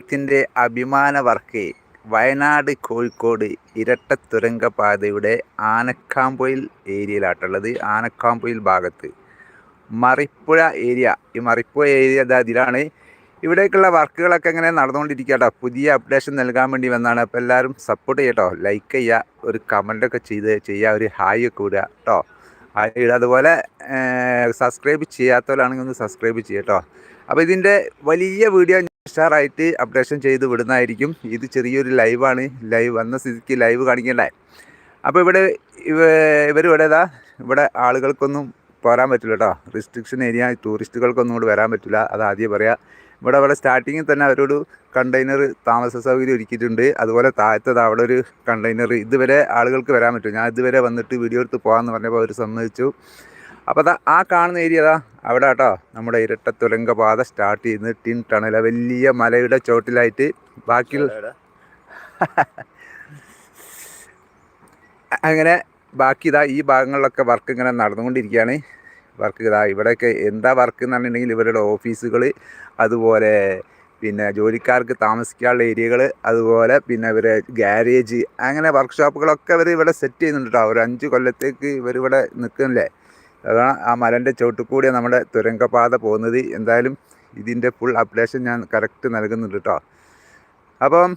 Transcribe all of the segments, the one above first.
ത്തിന്റെ അഭിമാന വർക്ക് വയനാട് കോഴിക്കോട് ഇരട്ട തുരങ്കപാതയുടെ ആനക്കാമ്പൊയിൽ ഏരിയയിലാട്ടുള്ളത് ആനക്കാമ്പൊയിൽ ഭാഗത്ത്. മറിപ്പുഴ ഏരിയ ഈ മറിപ്പുഴ ഏരിയ അതിലാണ് ഇവിടേക്കുള്ള വർക്കുകളൊക്കെ ഇങ്ങനെ നടന്നുകൊണ്ടിരിക്കുക കേട്ടോ പുതിയ അപ്ഡേഷൻ നൽകാൻ വേണ്ടി വന്നാണ്. അപ്പോൾ എല്ലാവരും സപ്പോർട്ട് ചെയ്യട്ടോ. ലൈക്ക് ചെയ്യുക ഒരു കമന്റൊക്കെ ചെയ്ത് ചെയ്യുക ഒരു ഹായ് ഒക്കെ വിടുക കേട്ടോ ഹായ് അതുപോലെ സബ്സ്ക്രൈബ് ചെയ്യാത്തവരാണെങ്കിൽ ഒന്ന് സബ്സ്ക്രൈബ് ചെയ്യട്ടോ. അപ്പോൾ ഇതിന്റെ വലിയ വീഡിയോ ഉഷാറായിട്ട് അപ്ഡേഷൻ ചെയ്ത് വിടുന്നതായിരിക്കും. ഇത് ചെറിയൊരു ലൈവാണ്. ലൈവ് വന്ന സ്ഥിതിക്ക് ലൈവ് കാണിക്കണ്ടേ? അപ്പോൾ ഇവിടെ ഇവ ഇവരിവിടെ ഇതാ ഇവിടെ ആളുകൾക്കൊന്നും പോരാൻ പറ്റില്ല കേട്ടോ. റിസ്ട്രിക്ഷൻ ഏരിയ ടൂറിസ്റ്റുകൾക്കൊന്നും കൂടി വരാൻ പറ്റില്ല. അത് ആദ്യം പറയാം. ഇവിടെ അവിടെ സ്റ്റാർട്ടിങ്ങിൽ തന്നെ അവരോട് കണ്ടെയ്നർ താമസ സൗകര്യം ഒരുക്കിയിട്ടുണ്ട്. അതുപോലെ താഴത്തത് അവിടെ ഒരു കണ്ടെയ്നർ ഇതുവരെ ആളുകൾക്ക് വരാൻ പറ്റും ഞാൻ ഇതുവരെ വന്നിട്ട് വീഡിയോ എടുത്ത് പോകാമെന്ന് പറഞ്ഞപ്പോൾ അവർ സമ്മതിച്ചു. അപ്പോൾ അതാ ആ കാണുന്ന ഏരിയ അതാ അവിടെ കേട്ടോ നമ്മുടെ ഇരട്ട തുരങ്കപാത സ്റ്റാർട്ട് ചെയ്യുന്നത് ടിൻ ടണല വലിയ മലയുടെ ചോട്ടിലായിട്ട്. ബാക്കി അങ്ങനെ ബാക്കി ഇതാ ഈ ഭാഗങ്ങളിലൊക്കെ വർക്ക് ഇങ്ങനെ നടന്നുകൊണ്ടിരിക്കുകയാണ്. വർക്ക് ഇതാ ഇവിടെയൊക്കെ എന്താ വർക്ക് എന്ന് പറഞ്ഞിട്ടുണ്ടെങ്കിൽ ഇവരുടെ ഓഫീസുകൾ അതുപോലെ പിന്നെ ജോലിക്കാർക്ക് താമസിക്കാനുള്ള ഏരിയകൾ അതുപോലെ പിന്നെ ഇവരെ ഗ്യാരേജ് അങ്ങനെ വർക്ക്ഷോപ്പുകളൊക്കെ ഇവർ ഇവിടെ സെറ്റ് ചെയ്യുന്നുണ്ട് കേട്ടോ ഒരു അഞ്ച് കൊല്ലത്തേക്ക് ഇവരിവിടെ നിൽക്കുന്നില്ലേ? അതാണ് ആ മലന്റെ ചോട്ടിൽ നമ്മുടെ തുരങ്കപാത പോകുന്നത്. എന്തായാലും ഇതിന്റെ ഫുൾ അപ്ഡേഷൻ ഞാൻ കറക്റ്റ് നൽകുന്നുണ്ട് കേട്ടോ അപ്പം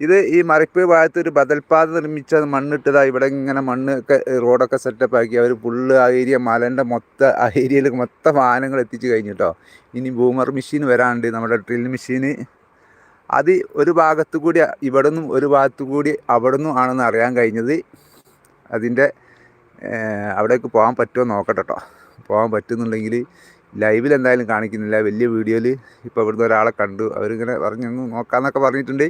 ഇത് ഈ മറിപ്പ് ഭാഗത്ത് ഒരു ബദൽപാത നിർമ്മിച്ച മണ്ണിട്ടതാ. ഇവിടെ ഇങ്ങനെ മണ്ണ് ഒക്കെ റോഡൊക്കെ സെറ്റപ്പ് ആക്കി അവർ ഫുള്ള് ആ ഏരിയ മലന്റെ മൊത്ത ആ ഏരിയയിൽ മൊത്തം വാഹനങ്ങൾ എത്തിച്ചു കഴിഞ്ഞു കേട്ടോ ഇനി ബൂമർ മെഷീൻ വരാണ്ട് നമ്മുടെ ഡ്രിൽ മെഷീൻ അത് ഒരു ഭാഗത്തു കൂടി ഇവിടെ നിന്നും ഒരു ഭാഗത്തു കൂടി അവിടെ നിന്നും ആണെന്ന് അറിയാൻ കഴിഞ്ഞത്. അതിന്റെ അവിടേക്ക് പോകാൻ പറ്റുമോ നോക്കട്ടെ കേട്ടോ പോകാൻ പറ്റുന്നുണ്ടെങ്കിൽ ലൈവിൽ എന്തായാലും കാണിക്കുന്നില്ല. വലിയ വീഡിയോയിൽ ഇപ്പോൾ ഇവിടുന്ന് ഒരാളെ കണ്ടു. അവരിങ്ങനെ പറഞ്ഞു നോക്കാമെന്നൊക്കെ പറഞ്ഞിട്ടുണ്ട്.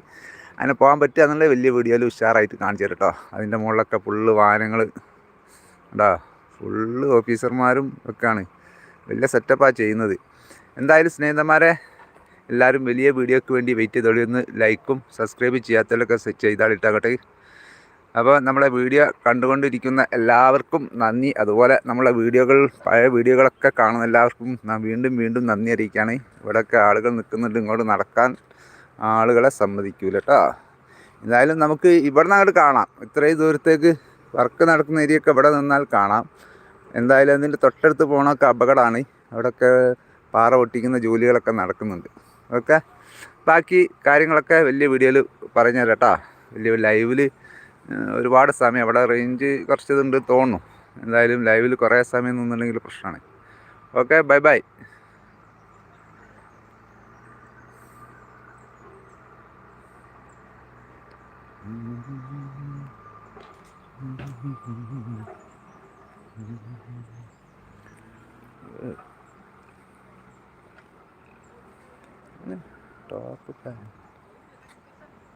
അങ്ങനെ പോകാൻ പറ്റുക എന്നുള്ള വലിയ വീഡിയോയിൽ ഉഷാറായിട്ട് കാണിച്ചു കേട്ടോ അതിന്റെ മുകളിലൊക്കെ ഫുള്ള് വാഹനങ്ങൾ ഉണ്ടോ ഫുള്ള് ഓഫീസർമാരും ഒക്കെയാണ്. വലിയ സെറ്റപ്പാണ് ചെയ്യുന്നത്. എന്തായാലും സ്നേഹിതന്മാരെ എല്ലാവരും വലിയ വീഡിയോയ്ക്ക് വേണ്ടി വെയിറ്റ് ചെയ്തോളി. ഒന്ന് ലൈക്കും സബ്സ്ക്രൈബ് ചെയ്യാത്തവരൊക്കെ ചെയ്താളിട്ടാകട്ടെ അപ്പോൾ നമ്മളെ വീഡിയോ കണ്ടുകൊണ്ടിരിക്കുന്ന എല്ലാവർക്കും നന്ദി. അതുപോലെ നമ്മളെ വീഡിയോകൾ പഴയ വീഡിയോകളൊക്കെ കാണുന്ന എല്ലാവർക്കും വീണ്ടും വീണ്ടും നന്ദി അറിയിക്കുകയാണ്. ഇവിടെയൊക്കെ ആളുകൾ നിൽക്കുന്നുണ്ട്. ഇങ്ങോട്ട് നടക്കാൻ ആളുകളെ സമ്മതിക്കൂല കേട്ടോ. എന്തായാലും നമുക്ക് ഇവിടെ നിന്ന് അങ്ങോട്ട് കാണാം. ഇത്രയും ദൂരത്തേക്ക് വർക്ക് നടക്കുന്ന ഏരിയ ഒക്കെ ഇവിടെ നിന്നാൽ കാണാം. എന്തായാലും അതിന്റെ തൊട്ടടുത്ത് പോകണമൊക്കെ അപകടമാണ്. അവിടെയൊക്കെ പാറ പൊട്ടിക്കുന്ന ജോലികളൊക്കെ നടക്കുന്നുണ്ട്. ഓക്കെ? ബാക്കി കാര്യങ്ങളൊക്കെ വലിയ വീഡിയോയിൽ പറഞ്ഞു തരാം കേട്ടോ. വലിയ ലൈവിൽ ഒരുപാട് സമയം. അവിടെ റേഞ്ച് കുറച്ചതുണ്ട് തോന്നുന്നു. എന്തായാലും ലൈവിൽ കുറേ സമയം നിന്നുണ്ടെങ്കിൽ പ്രശ്നമാണ്. Okay bye bye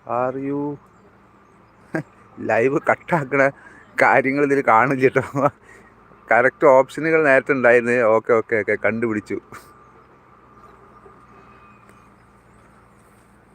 are you live കട്ടാക്കണ കാര്യങ്ങൾ ഇതിൽ കാണില്ല കേട്ടോ. കറക്റ്റ് ഓപ്ഷനുകൾ നേരത്തെ ഉണ്ടായിരുന്നു. ഓക്കെ ഓക്കെ ഓക്കെ കണ്ടുപിടിച്ചു.